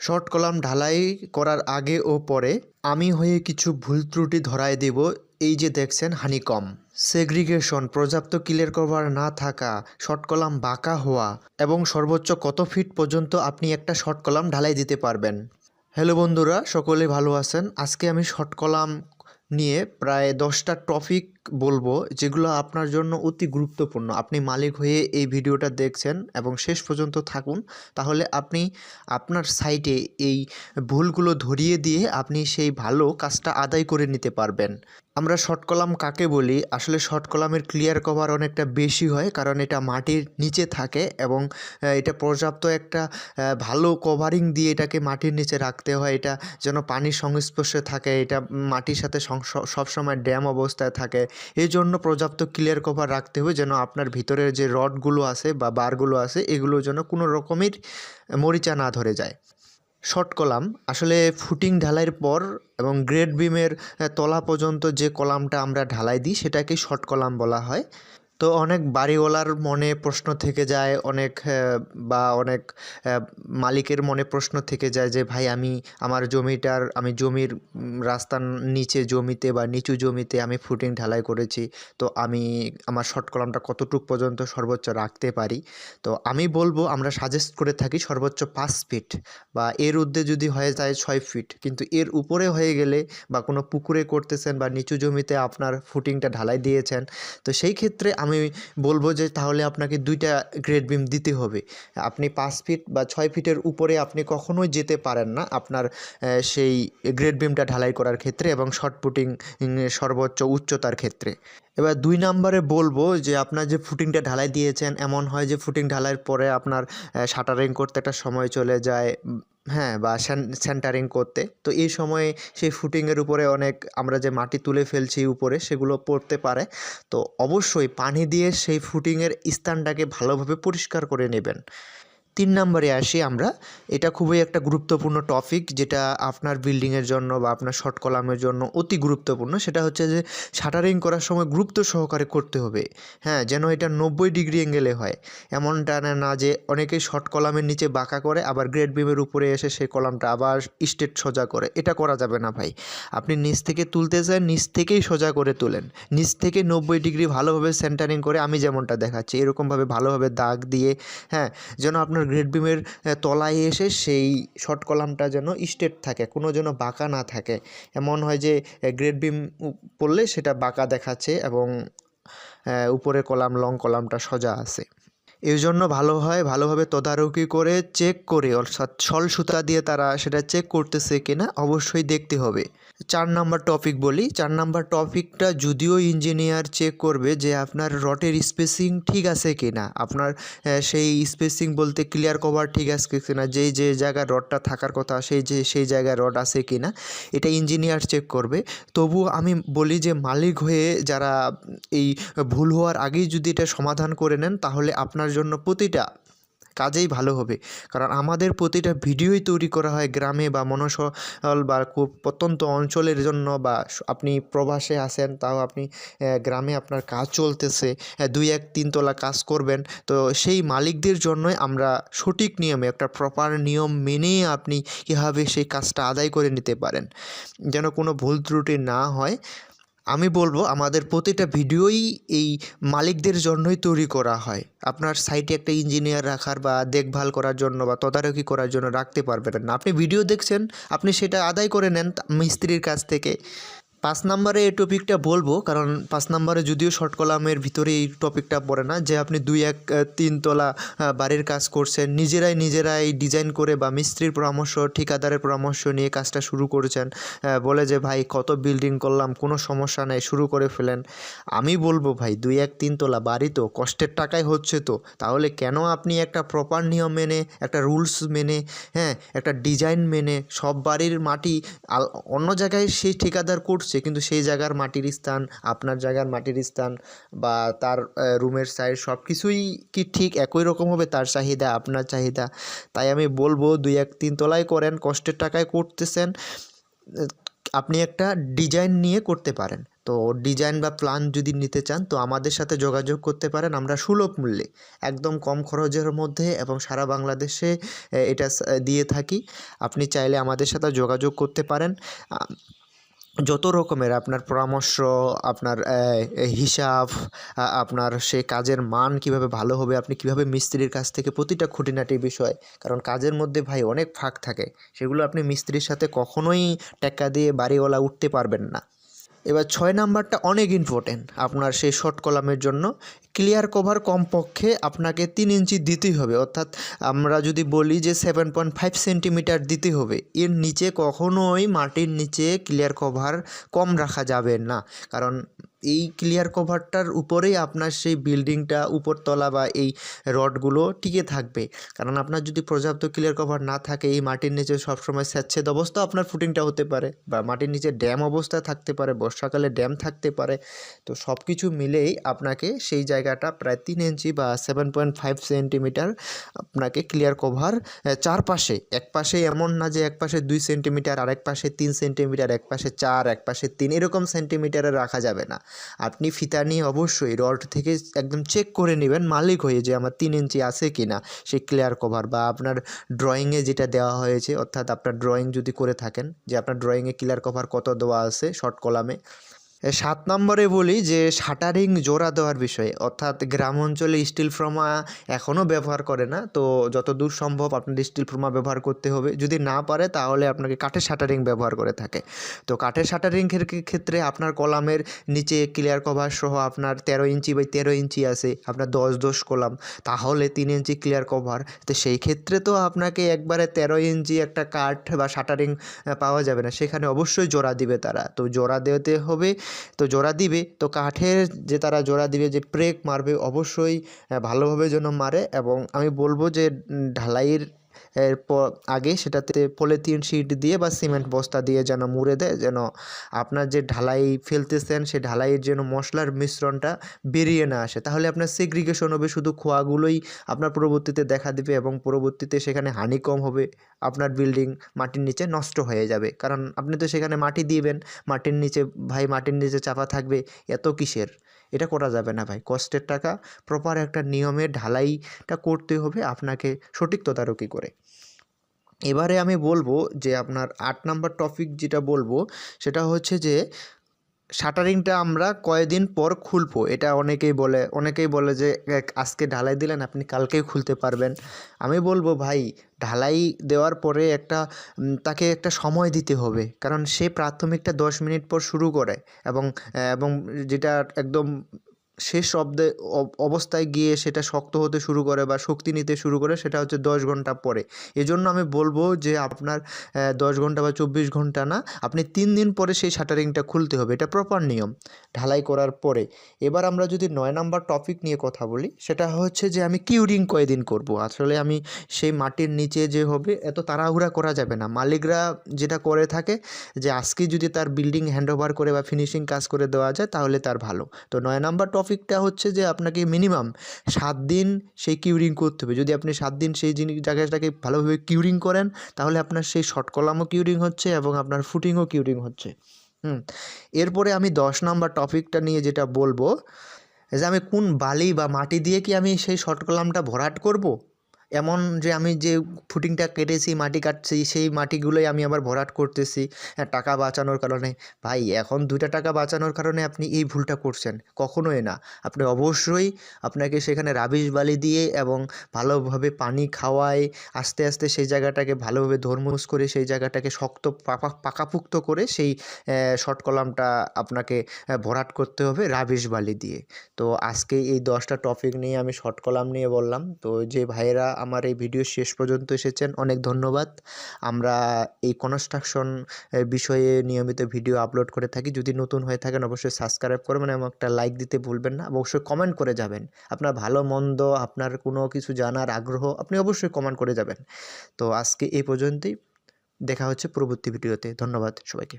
Short column ঢালাই করার আগে ও পরে আমি হয়ে কিছু ভুল ত্রুটি ধরায় দেব, এই যে দেখছেন হানিকম। সেগ্রিগেশন, পর্যাপ্ত ক্লিয়ার কভার না থাকা, শর্ট কলাম বাঁকা হওয়া এবং সর্বোচ্চ কত ফিট পর্যন্ত আপনি একটা শর্ট কলাম ঢালাই দিতে পারবেন। হ্যালো বন্ধুরা, সকলে ভালো আছেন? আজকে আমি শর্ট কলাম নিয়ে প্রায় দশটা টপিক বলব যেগুলো আপনার জন্য অতি গুরুত্বপূর্ণ। আপনি মালিক হয়ে এই ভিডিওটা দেখছেন এবং শেষ পর্যন্ত থাকুন। তাহলে আপনি আপনার সাইটে এই ভুলগুলো ধরিয়ে দিয়ে আপনি সেই ভালো কাজটা আদায় করে নিতে পারবেন। আমরা শর্ট কলাম কাকে বলি? আসলে শর্ট কলামের ক্লিয়ার কভার অনেকটা বেশি হয় কারণ এটা মাটির নিচে থাকে এবং এটা পর্যাপ্ত একটা ভালো কভারিং দিয়ে এটাকে মাটির নিচে রাখতে হয়। এটা যেন পানির সংস্পর্শে থাকে, এটা মাটির সাথে সবসময় ড্যাম অবস্থায় থাকে। এই জন্য পর্যাপ্ত ক্লিয়ার কভার রাখতে হবে যেন আপনার ভিতরের যে রডগুলো আছে বা বারগুলো আছে, এগুলো যেন কোনো রকমের মরিচা না ধরে যায়। শর্ট কলাম, আসলে ফুটিং ঢালাইয়ের পর এবং গ্রেড বিমের তলা পর্যন্ত যে কলামটা আমরা ঢালাই দিই, সেটাকে শর্ট কলাম বলা হয়। তো অনেক বাড়িওয়ালার মনে প্রশ্ন থেকে যায়, অনেক বা অনেক মালিকের মনে প্রশ্ন থেকে যায় যে, ভাই, আমি, আমার জমিটার, আমি জমির রাস্তার নিচে জমিতে বা নিচু জমিতে আমি ফুটিং ঢালাই করেছি। তো আমি, আমার শর্ট কলামটা কতটুক পর্যন্ত সর্বোচ্চ রাখতে পারি? তো আমি বলব, আমরা সাজেস্ট করে থাকি সর্বোচ্চ পাঁচ ফিট বা এর ঊর্ধ্বে যদি হয়ে যায় ছয় ফিট কিন্তু এর উপরে হয়ে গেলে বা কোনো পুকুরে করতেছেন বা নিচু জমিতে আপনার ফুটিংটা ঢালাই দিয়েছেন, তো সেই ক্ষেত্রে আমি বলব যে তাহলে আপনাকে দুইটা গ্রেড বিম দিতে হবে। আপনি পাঁচ ফিট বা ছয় ফিটের উপরে আপনি কখনোই যেতে পারেন না আপনার সেই গ্রেড বিমটা ঢালাই করার ক্ষেত্রে এবং শর্ট পুটিং সর্বোচ্চ উচ্চতার ক্ষেত্রে। এবার দুই নম্বরে বলব যে আপনার যে ফুটিংটা ঢালাই দিয়েছেন, এমন হয় যে ফুটিং ঢালাইয়ের পরে আপনার শাটারিং করতে একটা সময় চলে যায় হ্যাঁ বা সেন্টারিং করতে। তো এই সময়ে সেই ফুটিংয়ের উপরে অনেক আমরা যে মাটি তুলে ফেলছি উপরে, সেগুলো পড়তে পারে। তো অবশ্যই পানি দিয়ে সেই ফুটিংয়ের স্থানটাকে ভালোভাবে পরিষ্কার করে নেবেন। তিন নম্বরে আসি আমরা। এটা খুবই একটা গুরুত্বপূর্ণ টপিক যেটা আপনার বিল্ডিংয়ের জন্য বা আপনার শর্ট কলামের জন্য অতি গুরুত্বপূর্ণ। সেটা হচ্ছে যে শাটারিং করার সময় গুরুত্ব সহকারে করতে হবে। হ্যাঁ যেন এটা নব্বই ডিগ্রি অ্যাঙ্গেলে হয়। এমনটা না যে অনেকেই শর্ট কলামের নিচে বাঁকা করে, আবার গ্রেড বিমের উপরে এসে সেই কলামটা আবার স্টেট সোজা করে। এটা করা যাবে না ভাই। আপনি নিচ থেকে তুলতে চান, নিচ থেকেই সোজা করে তোলেন। নিচ থেকে নব্বই ডিগ্রি ভালোভাবে সেন্টারিং করে আমি যেমনটা দেখাচ্ছি, এরকমভাবে ভালোভাবে দাগ দিয়ে হ্যাঁ যেন আপনার গ্রেড বিমের তলায় এসে সেই শর্ট কলামটা যেন স্ট্রেট থাকে, কোনো যেন বাঁকা না থাকে। এমন হয় যে গ্রেড বিম পড়লে সেটা বাঁকা দেখাচ্ছে এবং উপরে কলাম, লং কলামটা সোজা আছে। এই জন্য ভালো হয় ভালোভাবে তদারকি করে চেক করে, অর্থাৎ ছল সুতা দিয়ে তারা সেটা চেক করতেছে কিনা অবশ্যই দেখতে হবে। চার নাম্বার টপিক বলি। চার নাম্বার টপিকটা যদিও ইঞ্জিনিয়ার চেক করবে যে আপনার রটের স্পেসিং ঠিক আছে কিনা, আপনার সেই স্পেসিং বলতে ক্লিয়ার কভার ঠিক আছে কিনা যেই যে জায়গায় রডটা থাকার কথা, সেই যে, সেই জায়গায় রড আছে কিনা, এটা ইঞ্জিনিয়ার চেক করবে। তবু আমি বলি যে মালিক হয়ে যারা এই ভুল হওয়ার আগেই যদি এটা সমাধান করে নেন, তাহলে আপনার জন্য প্রতিটা কাজেই ভালো হবে। কারণ আমাদের প্রতিটা ভিডিওই তৈরি করা হয় গ্রামে বা মনসল বা খুব প্রত্যন্ত অঞ্চলের জন্য বা আপনি প্রবাসে আসেন তাও আপনি গ্রামে আপনার কাজ চলতেছে দুই এক তিনতলা কাজ করবেন। তো সেই মালিকদের জন্যই আমরা সঠিক নিয়মে একটা প্রপার নিয়ম মেনে আপনি কীভাবে সেই কাজটা আদায় করে নিতে পারেন। যেন কোনো ভুল ত্রুটি না হয় আমি বলব আমাদের প্রতিটা ভিডিওই এই মালিকদের জন্যই তৈরি করা হয়। আপনার সাইটে একটা ইঞ্জিনিয়ার রাখার বা দেখভাল করার জন্য বা তদারকি করার জন্য রাখতে পারবেন না। আপনি ভিডিও দেখছেন, আপনি সেটা আদায় করে নেন মিস্ত্রির কাছ থেকে। পাঁচ নম্বরে এই টপিকটা বলব, কারণ পাঁচ নম্বরে যদিও শর্ট কলামের ভিতরে এই টপিকটা পড়ে না, যে আপনি দুই এক তিনতলা বাড়ির কাজ করছেন, নিজেরাই নিজেরাই ডিজাইন করে বা মিস্ত্রির পরামর্শ, ঠিকাদারের পরামর্শ নিয়ে কাজটা শুরু করেছেন বলে যে, ভাই, কত বিল্ডিং করলাম, কোনো সমস্যা নেই, শুরু করে ফেলেন। আমি বলব, ভাই, দুই এক তিনতলা বাড়ি তো, কষ্টের টাকায় হচ্ছে তো, তাহলে কেন আপনি একটা প্রপার নিয়ম মেনে, একটা রুলস মেনে হ্যাঁ একটা ডিজাইন মেনে, সব বাড়ির মাটি অন্য জায়গায় সেই ঠিকাদার করছে কিন্তু সেই জায়গার মাটির স্থান, আপনার জায়গার মাটির স্থান বা তার রুমের সাইজ সব কিছুই কি ঠিক একই রকম হবে? তার চাহিদা, আপনার চাহিদা। তাই আমি বলব, দুই এক তিন তলায় করেন, কষ্টের টাকায় করতেছেন। আপনি একটা ডিজাইন নিয়ে করতে পারেন। তো ডিজাইন বা প্ল্যান যদি নিতে চান, তো আমাদের সাথে যোগাযোগ করতে পারেন, আমরা সুলভ মূল্যে। একদম কম খরচের মধ্যে এবং সারা বাংলাদেশে এটা দিয়ে থাকি। আপনি চাইলে আমাদের সাথে যোগাযোগ করতে পারেন। যত রকমের আপনার পরামর্শ, আপনার হিসাব আপনার সে কাজের মান কীভাবে ভালো হবে, আপনি কীভাবে মিস্ত্রির কাছ থেকে প্রতিটা খুঁটিনাটি বিষয়, কারণ কাজের মধ্যে ভাই অনেক ফাঁক থাকে, সেগুলো আপনি মিস্ত্রির সাথে কখনোই টেক্কা দিয়ে বাড়িওয়ালা উঠতে পারবেন না। এবার ছয় নাম্বারটা অনেক ইম্পর্টেন্ট আপনার সেই শর্ট কলামের জন্য। ক্লিয়ার কভার কমপক্ষে আপনাকে তিন ইঞ্চি দিতেই হবে, অর্থাৎ আমরা যদি বলি যে সেভেন পয়েন্ট ফাইভ সেন্টিমিটার দিতে হবে, এর নিচে কখনোই মাটির নিচে ক্লিয়ার কভার কম রাখা যাবে না। কারণ এই ক্লিয়ার কভারটার উপরেই আপনার সেই বিল্ডিংটা উপরতলা বা এই রডগুলো টিকে থাকবে। কারণ আপনার যদি পর্যাপ্ত ক্লিয়ার কভার না থাকে, এই মাটির নিচে সবসময় স্যাচ্ছেদ অবস্থা আপনার ফুটিংটা হতে পারে বা মাটির নিচে ড্যাম অবস্থা থাকতে পারে, বর্ষাকালে ড্যাম থাকতে পারে। তো সব কিছু মিলেই আপনাকে সেই জায়গাটা প্রায় তিন ইঞ্চি বা সেভেন পয়েন্ট ফাইভ সেন্টিমিটার আপনাকে ক্লিয়ার কভার চারপাশে। এক পাশে এমন না যে এক পাশে দুই সেন্টিমিটার আরেক পাশে তিন সেন্টিমিটার এক পাশে চার এক পাশে তিন, এরকম সেন্টিমিটারে রাখা যাবে না। আপনি ফিতা নিয়ে অবশ্যই রড থেকে একদম চেক করে নেবেন মালিক হয়ে যে আমার তিন ইঞ্চি আছে কি না সেই ক্লিয়ার কভার বা আপনার ড্রয়িংয়ে যেটা দেওয়া হয়েছে, অর্থাৎ আপনার ড্রয়িং যদি করে থাকেন, যে আপনার ড্রয়িংয়ে ক্লিয়ার কভার কত দেওয়া আছে শর্ট কলামে সাত নম্বরে বলি যে শাটারিং জোড়া দেওয়ার বিষয়ে, অর্থাৎ গ্রাম অঞ্চলে স্টিল ফ্রমা এখনও ব্যবহার করে না, তো যত দূর সম্ভব আপনার স্টিল ফ্রমা ব্যবহার করতে হবে। যদি না পারে, তাহলে আপনাকে কাঠের শাটারিং ব্যবহার করে থাকে। তো কাঠের শাটারিং ক্ষেত্রে আপনার কলামের নিচে ক্লিয়ার কভার সহ আপনার তেরো ইঞ্চি বাই তেরো ইঞ্চি আছে, আপনার দশ দশ কলাম, তাহলে তিন ইঞ্চি ক্লিয়ার কভার তো সেই ক্ষেত্রে তো আপনাকে একবারে তেরো ইঞ্চি একটা কাঠ বা শাটারিং পাওয়া যাবে না। সেখানে অবশ্যই জোড়া দিবে তারা। তো জোড়া দিতে হবে তো জোড়া দিবে। তো কাঠের যে তারা জোড়া দিবে, যে প্রেক মারবে, অবশ্যই ভালোভাবে যেন মারে এবং আমি বলব যে ঢালাইয়ের এর প- আগে সেটাতে পলিথিন শিট দিয়ে বা সিমেন্ট বস্তা দিয়ে যেন মুড়ে দেয়, যেন আপনার যে ঢালাই ফেলতেছেন সেই ঢালাইয়ের যেন মশলার মিশ্রণটা বেরিয়ে না আসে। তাহলে আপনার সেগ্রিগেশন হবে, শুধু খোয়াগুলোই আপনার পরবর্তীতে দেখা দেবে এবং পরবর্তীতে সেখানে হানি কম হবে, আপনার বিল্ডিং মাটির নিচে নষ্ট হয়ে যাবে। কারণ আপনি তো সেখানে মাটি দিবেন, মাটির নিচে, ভাই মাটির নিচে চাপা থাকবে, এত কিসের? এটা করা যাবে না ভাই। কষ্টের টাকা প্রপার একটা নিয়মে ঢালাইটা করতে হবে আপনাকে সঠিক তদারকি করে। এবারে আমি বলব যে আপনার আট নাম্বার টপিক যেটা বলব, সেটা হচ্ছে যে শাটারিংটা আমরা কয়েকদিন পর খুলবো। এটা অনেকেই বলে অনেকেই বলে যে আজকে ঢালাই দিলেন, আপনি কালকেই খুলতে পারবেন। আমি বলব, ভাই, ঢালাই দেওয়ার পরে একটা তাকে একটা সময় দিতে হবে। কারণ সে প্রাথমিকটা দশ মিনিট পর শুরু করে এবং এবং যেটা একদম শেষ অব্দে অব- অবস্থায় গিয়ে সেটা শক্ত হতে শুরু করে বা শক্তি নিতে শুরু করে, সেটা হচ্ছে দশ ঘণ্টা পরে। এজন্য আমি বলব যে আপনার দশ ঘণ্টা বা চব্বিশ ঘণ্টা না, আপনি তিন দিন পরে সেই শাটারিংটা খুলতে হবে। এটা প্রপার নিয়ম, ঢালাই করার পরে। এবার আমরা যদি নয় নাম্বার টপিক নিয়ে কথা বলি, সেটা হচ্ছে যে আমি কিউরিং কয়দিন করব? আসলে আমি সেই মাটির নিচে যে হবে, এত তাড়াহুড়া করা যাবে না। মালিকরা যেটা করে থাকে, যে আজকে যদি তার বিল্ডিং হ্যান্ডওভার করে বা ফিনিশিং কাজ করে দেওয়া যায়, তাহলে তার ভালো। তো নয় নাম্বার টপিকটা হচ্ছে যে আপনাকে মিনিমাম সাত দিন সেই কিউরিং করতে হবে। যদি আপনি সাত দিন সেই জিনিস, জায়গাটাকে ভালোভাবে কিউরিং করেন, তাহলে আপনার সেই শর্ট কলামও কিউরিং হচ্ছে এবং আপনার ফুটিংও কিউরিং হচ্ছে। হুম, এরপরে আমি দশ নম্বর টপিকটা নিয়ে যেটা বলব, যে আমি কোন বালি বা মাটি দিয়ে কি আমি সেই শর্ট কলামটা ভরাট করব? এমন যে আমি যে ফুটিংটা কেটেছি মাটি কাটছি সেই মাটিগুলোই আমি আবার ভরাট করতেছি হ্যাঁ, টাকা বাঁচানোর কারণে। ভাই এখন দুইটা টাকা বাঁচানোর কারণে আপনি এই ভুলটা করছেন কখনোই না। আপনি অবশ্যই আপনাকে সেখানে রাবিশ বালি দিয়ে এবং ভালোভাবে পানি খাওয়ায় আস্তে আস্তে সেই জায়গাটাকে ভালোভাবে ধর্মস করে সেই জায়গাটাকে শক্ত পাকা পাকাপুক্ত করে সেই শর্ট কলামটা আপনাকে ভরাট করতে হবে রাবিশ বালি দিয়ে। তো আজকে এই দশটা টপিক নিয়ে আমি শর্ট কলাম নিয়ে বললাম। তো যে ভাইয়েরা আমার এই ভিডিও শেষ পর্যন্ত এসেছেন। অনেক ধন্যবাদ। আমরা এই কনস্ট্রাকশন বিষয়ে নিয়মিত ভিডিও আপলোড করে থাকি। যদি নতুন হয়ে থাকেন, অবশ্যই সাবস্ক্রাইব করবেন এবং একটা লাইক দিতে ভুলবেন না। অবশ্যই কমেন্ট করে যাবেন। আপনার ভালো, মন্দ, আপনার কোনো কিছু জানার আগ্রহ, আপনি অবশ্যই কমেন্ট করে যাবেন। তো আজকে এই পর্যন্তই। দেখা হচ্ছে পরবর্তী ভিডিওতে। ধন্যবাদ সবাইকে।